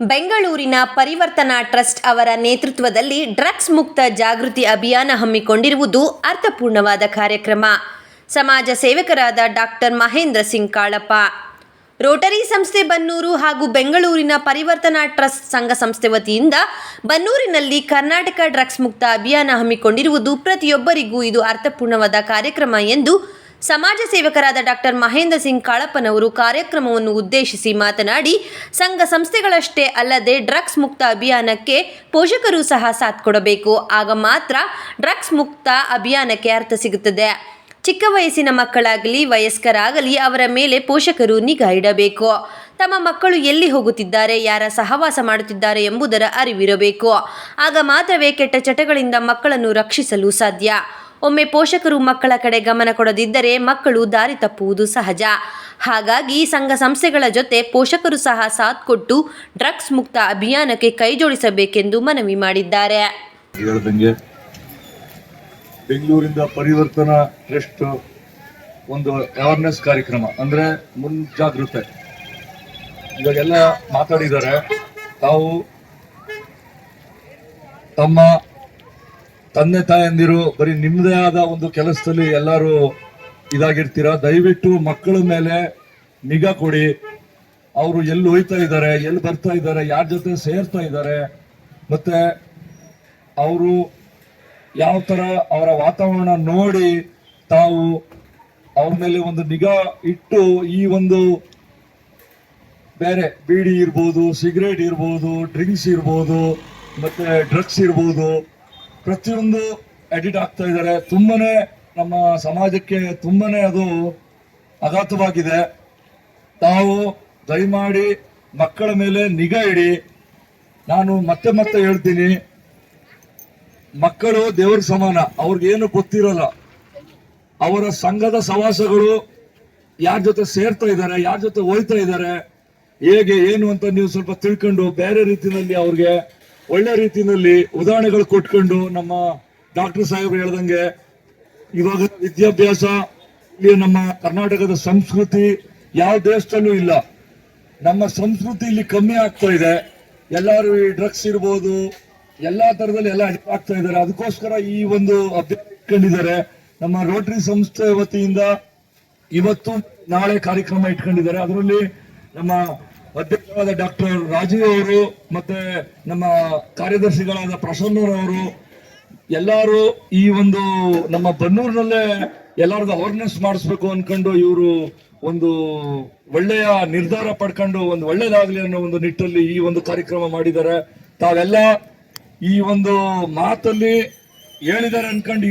ಬೆಂಗಳೂರಿನ ಪರಿವರ್ತನಾ ಟ್ರಸ್ಟ್ ಅವರ ನೇತೃತ್ವದಲ್ಲಿ ಡ್ರಗ್ಸ್ ಮುಕ್ತ ಜಾಗೃತಿ ಅಭಿಯಾನ ಹಮ್ಮಿಕೊಂಡಿರುವುದು ಅರ್ಥಪೂರ್ಣವಾದ ಕಾರ್ಯಕ್ರಮ. ಸಮಾಜ ಸೇವಕರಾದ ಡಾಕ್ಟರ್ ಮಹೇಂದ್ರ ಸಿಂಗ್ ಕಾಳಪ್ಪ. ರೋಟರಿ ಸಂಸ್ಥೆ ಬನ್ನೂರು ಹಾಗೂ ಬೆಂಗಳೂರಿನ ಪರಿವರ್ತನಾ ಟ್ರಸ್ಟ್ ಸಂಘ ಸಂಸ್ಥೆ ವತಿಯಿಂದ ಬನ್ನೂರಿನಲ್ಲಿ ಕರ್ನಾಟಕ ಡ್ರಗ್ಸ್ ಮುಕ್ತ ಅಭಿಯಾನ ಹಮ್ಮಿಕೊಂಡಿರುವುದು ಪ್ರತಿಯೊಬ್ಬರಿಗೂ ಇದು ಅರ್ಥಪೂರ್ಣವಾದ ಕಾರ್ಯಕ್ರಮ ಎಂದು ಸಮಾಜ ಸೇವಕರಾದ ಡಾಕ್ಟರ್ ಮಹೇಂದ್ರ ಸಿಂಗ್ ಕಾಳಪ್ಪನವರು ಕಾರ್ಯಕ್ರಮವನ್ನು ಉದ್ದೇಶಿಸಿ ಮಾತನಾಡಿ, ಸಂಘ ಸಂಸ್ಥೆಗಳಷ್ಟೇ ಅಲ್ಲದೆ ಡ್ರಗ್ಸ್ ಮುಕ್ತ ಅಭಿಯಾನಕ್ಕೆ ಪೋಷಕರು ಸಹ ಸಾಥ್ ಕೊಡಬೇಕು. ಆಗ ಮಾತ್ರ ಡ್ರಗ್ಸ್ ಮುಕ್ತ ಅಭಿಯಾನಕ್ಕೆ ಅರ್ಥ ಸಿಗುತ್ತದೆ. ಚಿಕ್ಕ ವಯಸ್ಸಿನ ಮಕ್ಕಳಾಗಲಿ, ವಯಸ್ಕರಾಗಲಿ ಅವರ ಮೇಲೆ ಪೋಷಕರು ನಿಗಾ ಇಡಬೇಕು. ತಮ್ಮ ಮಕ್ಕಳು ಎಲ್ಲಿ ಹೋಗುತ್ತಿದ್ದಾರೆ, ಯಾರ ಸಹವಾಸ ಮಾಡುತ್ತಿದ್ದಾರೆ ಎಂಬುದರ ಅರಿವಿರಬೇಕು. ಆಗ ಮಾತ್ರವೇ ಕೆಟ್ಟ ಚಟಗಳಿಂದ ಮಕ್ಕಳನ್ನು ರಕ್ಷಿಸಲು ಸಾಧ್ಯ. ಒಮ್ಮೆ ಪೋಷಕರು ಮಕ್ಕಳ ಕಡೆ ಗಮನ ಕೊಡದಿದ್ದರೆ ಮಕ್ಕಳು ದಾರಿ ತಪ್ಪುವುದು ಸಹಜ. ಹಾಗಾಗಿ ಸಂಘ ಸಂಸ್ಥೆಗಳ ಜೊತೆ ಪೋಷಕರು ಸಹ ಸಾಥ್ ಕೊಟ್ಟು ಡ್ರಗ್ಸ್ ಮುಕ್ತ ಅಭಿಯಾನಕ್ಕೆ ಕೈಜೋಡಿಸಬೇಕೆಂದು ಮನವಿ ಮಾಡಿದ್ದಾರೆ. ಬೆಂಗಳೂರಿಂದ ಪರಿವರ್ತನಾ ಟ್ರಸ್ಟ್ ಒಂದು ಅವೇರ್ನೆಸ್ ಕಾರ್ಯಕ್ರಮ, ಅಂದ್ರೆ ಮುಂಜಾಗ್ರತೆ. ಇವಾಗೆಲ್ಲ ಮಾತಾಡಿದ್ದಾರೆ. ತಾವು ತಮ್ಮ ತಂದೆ ತಾಯಂದಿರು, ಬರೀ ನಿಮ್ಮದೇ ಆದ ಒಂದು ಕೆಲಸದಲ್ಲಿ ಎಲ್ಲರೂ ಇದಾಗಿರ್ತೀರ? ದಯವಿಟ್ಟು ಮಕ್ಕಳ ಮೇಲೆ ನಿಗಾ ಕೊಡಿ. ಅವರು ಎಲ್ಲಿ ಹೋಯ್ತಾ ಇದ್ದಾರೆ, ಎಲ್ಲಿ ಬರ್ತಾ ಇದ್ದಾರೆ, ಯಾರ ಜೊತೆ ಸೇರ್ತಾ ಇದ್ದಾರೆ, ಮತ್ತೆ ಅವರು ಯಾವ ತರ ಅವರ ವಾತಾವರಣ ನೋಡಿ ತಾವು ಅವ್ರ ಮೇಲೆ ಒಂದು ನಿಗಾ ಇಟ್ಟು ಈ ಒಂದು ಬೇರೆ ಬೀಡಿ ಇರ್ಬೋದು, ಸಿಗರೇಟ್ ಇರ್ಬೋದು, ಡ್ರಿಂಕ್ಸ್ ಇರ್ಬೋದು, ಮತ್ತೆ ಡ್ರಗ್ಸ್ ಇರ್ಬೋದು ಪ್ರತಿಯೊಂದು ಎಡಿಟ್ ಆಗ್ತಾ ಇದ್ದಾರೆ. ತುಂಬಾನೇ ನಮ್ಮ ಸಮಾಜಕ್ಕೆ ತುಂಬಾನೇ ಅದು ಆಘಾತವಾಗಿದೆ ತಾವು ದಯಮಾಡಿ ಮಕ್ಕಳ ಮೇಲೆ ನಿಗಾ ಇಡಿ. ನಾನು ಮತ್ತೆ ಮತ್ತೆ ಹೇಳ್ತೀನಿ, ಮಕ್ಕಳು ದೇವರ ಸಮಾನ, ಅವ್ರಿಗೇನು ಗೊತ್ತಿರಲ್ಲ. ಅವರ ಸಂಘದ ಸವಾಸಗಳು ಯಾರ ಜೊತೆ ಸೇರ್ತಾ ಇದ್ದಾರೆ, ಯಾರ ಜೊತೆ ಹೋಯ್ತಾ ಇದ್ದಾರೆ, ಹೇಗೆ, ಏನು ಅಂತ ನೀವು ಸ್ವಲ್ಪ ತಿಳ್ಕೊಂಡು ಬೇರೆ ರೀತಿಯಲ್ಲಿ ಅವ್ರಿಗೆ ಒಳ್ಳೆ ರೀತಿಯಲ್ಲಿ ಉದಾಹರಣೆಗಳು ಕೊಟ್ಕೊಂಡು ನಮ್ಮ ಡಾಕ್ಟರ್ ಸಾಹೇಬ್ರು ಹೇಳ್ದಂಗೆ ಇವಾಗ ವಿದ್ಯಾಭ್ಯಾಸ ಇಲ್ಲಿ ನಮ್ಮ ಕರ್ನಾಟಕದ ಸಂಸ್ಕೃತಿ ಯಾವ ದೇಶದಲ್ಲೂ ಇಲ್ಲ. ನಮ್ಮ ಸಂಸ್ಕೃತಿ ಇಲ್ಲಿ ಕಮ್ಮಿ ಆಗ್ತಾ ಇದೆ. ಎಲ್ಲರೂ ಈ ಡ್ರಗ್ಸ್ ಇರ್ಬೋದು, ಎಲ್ಲಾ ತರದಲ್ಲಿ ಎಲ್ಲ ಆಗ್ತಾ ಇದ್ದಾರೆ. ಅದಕ್ಕೋಸ್ಕರ ಈ ಒಂದು ಅಭ್ಯಾಸ ಇಟ್ಕೊಂಡಿದ್ದಾರೆ. ನಮ್ಮ ರೋಟರಿ ಸಂಸ್ಥೆ ವತಿಯಿಂದ ಇವತ್ತು ನಾಳೆ ಕಾರ್ಯಕ್ರಮ ಇಟ್ಕೊಂಡಿದ್ದಾರೆ. ಅದರಲ್ಲಿ ನಮ್ಮ ಅಧ್ಯಕ್ಷರಾದ ಡಾಕ್ಟರ್ ರಾಜೀವ್ ಅವರು ಮತ್ತೆ ನಮ್ಮ ಕಾರ್ಯದರ್ಶಿಗಳಾದ ಪ್ರಸನ್ನರವರು ಎಲ್ಲರೂ ಈ ಒಂದು ನಮ್ಮ ಬನ್ನೂರಿನಲ್ಲೇ ಎಲ್ಲರಿಗೂ ಅವೇರ್ನೆಸ್ ಮಾಡಿಸ್ಬೇಕು ಅನ್ಕೊಂಡು ಇವರು ಒಂದು ಒಳ್ಳೆಯ ನಿರ್ಧಾರ ಪಡ್ಕೊಂಡು ಒಂದು ಒಳ್ಳೇದಾಗ್ಲಿ ಅನ್ನೋ ಒಂದು ನಿಟ್ಟಲ್ಲಿ ಈ ಒಂದು ಕಾರ್ಯಕ್ರಮ ಮಾಡಿದ್ದಾರೆ. ತಾವೆಲ್ಲ ಈ ಒಂದು ಮಾತಲ್ಲಿ ಹೇಳಿದ್ದಾರೆ ಅನ್ಕೊಂಡು